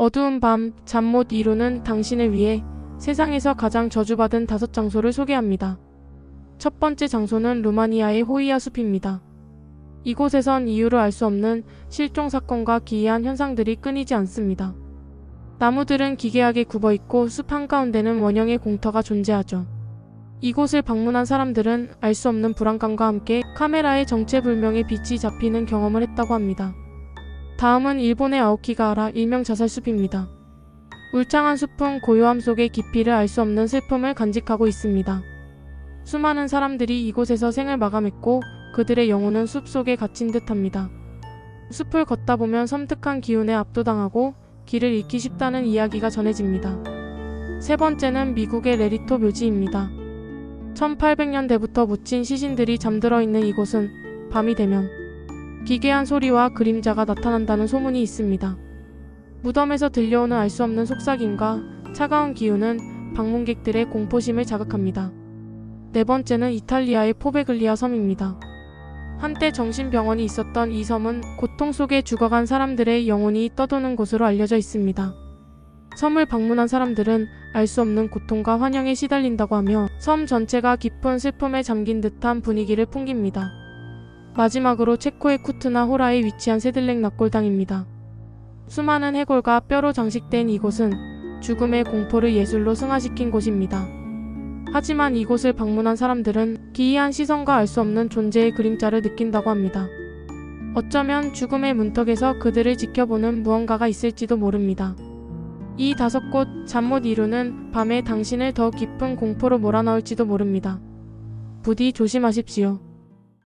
어두운 밤, 잠 못 이루는 당신을 위해 세상에서 가장 저주받은 다섯 장소를 소개합니다. 첫 번째 장소는 루마니아의 호이아 숲입니다. 이곳에선 이유를 알 수 없는 실종 사건과 기이한 현상들이 끊이지 않습니다. 나무들은 기괴하게 굽어 있고 숲 한가운데는 원형의 공터가 존재하죠. 이곳을 방문한 사람들은 알 수 없는 불안감과 함께 카메라의 정체불명의 빛이 잡히는 경험을 했다고 합니다. 다음은 일본의 아오키가하라 일명 자살숲입니다. 울창한 숲은 고요함 속의 깊이를 알 수 없는 슬픔을 간직하고 있습니다. 수많은 사람들이 이곳에서 생을 마감했고 그들의 영혼은 숲 속에 갇힌 듯합니다. 숲을 걷다 보면 섬뜩한 기운에 압도당하고 길을 잃기 쉽다는 이야기가 전해집니다. 세 번째는 미국의 레리토 묘지입니다. 1800년대부터 묻힌 시신들이 잠들어 있는 이곳은 밤이 되면 기괴한 소리와 그림자가 나타난다는 소문이 있습니다. 무덤에서 들려오는 알 수 없는 속삭임과 차가운 기운은 방문객들의 공포심을 자극합니다. 네 번째는 이탈리아의 포베글리아 섬입니다. 한때 정신병원이 있었던 이 섬은 고통 속에 죽어간 사람들의 영혼이 떠도는 곳으로 알려져 있습니다. 섬을 방문한 사람들은 알 수 없는 고통과 환영에 시달린다고 하며 섬 전체가 깊은 슬픔에 잠긴 듯한 분위기를 풍깁니다. 마지막으로 체코의 쿠트나 호라에 위치한 세들랭 납골당입니다. 수많은 해골과 뼈로 장식된 이곳은 죽음의 공포를 예술로 승화시킨 곳입니다. 하지만 이곳을 방문한 사람들은 기이한 시선과 알 수 없는 존재의 그림자를 느낀다고 합니다. 어쩌면 죽음의 문턱에서 그들을 지켜보는 무언가가 있을지도 모릅니다. 이 다섯 곳 잠 못 이루는 밤에 당신을 더 깊은 공포로 몰아넣을지도 모릅니다. 부디 조심하십시오.